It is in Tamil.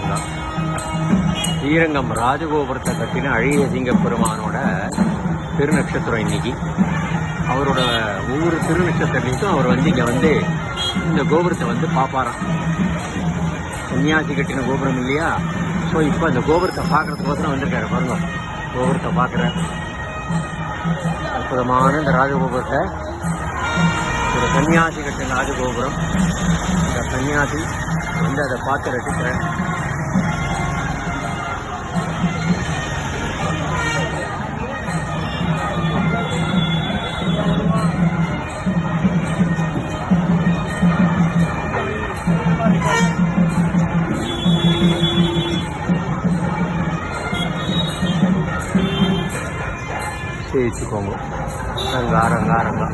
தான் ஸ்ரீரங்கம் ராஜகோபுரத்தை கட்டின அழகிய சிங்க பெருமானோட திருநட்சத்திரம் இன்னைக்கு. அவரோட ஒவ்வொரு திருநட்சத்திரத்தையும் அவர் வந்து இங்கே வந்து இந்த கோபுரத்தை வந்து பார்ப்பாராம் சன்னியாசி கட்டின கோபுரம் இல்லையா? ஸோ இப்போ அந்த கோபுரத்தை பார்க்கறதுக்கோசரம் வந்திருக்காரு பாருங்க. கோபுரத்தை பார்க்குற அற்புதமான இந்த ராஜகோபுரத்தை. ஒரு சன்னியாசி கட்டின ராஜகோபுரம். இந்த சன்னியாசி வந்து அதை பார்த்து ரசிக்கிறேன் சேவிச்சுக்கோங்க ரங்கா ரங்கா ரங்கா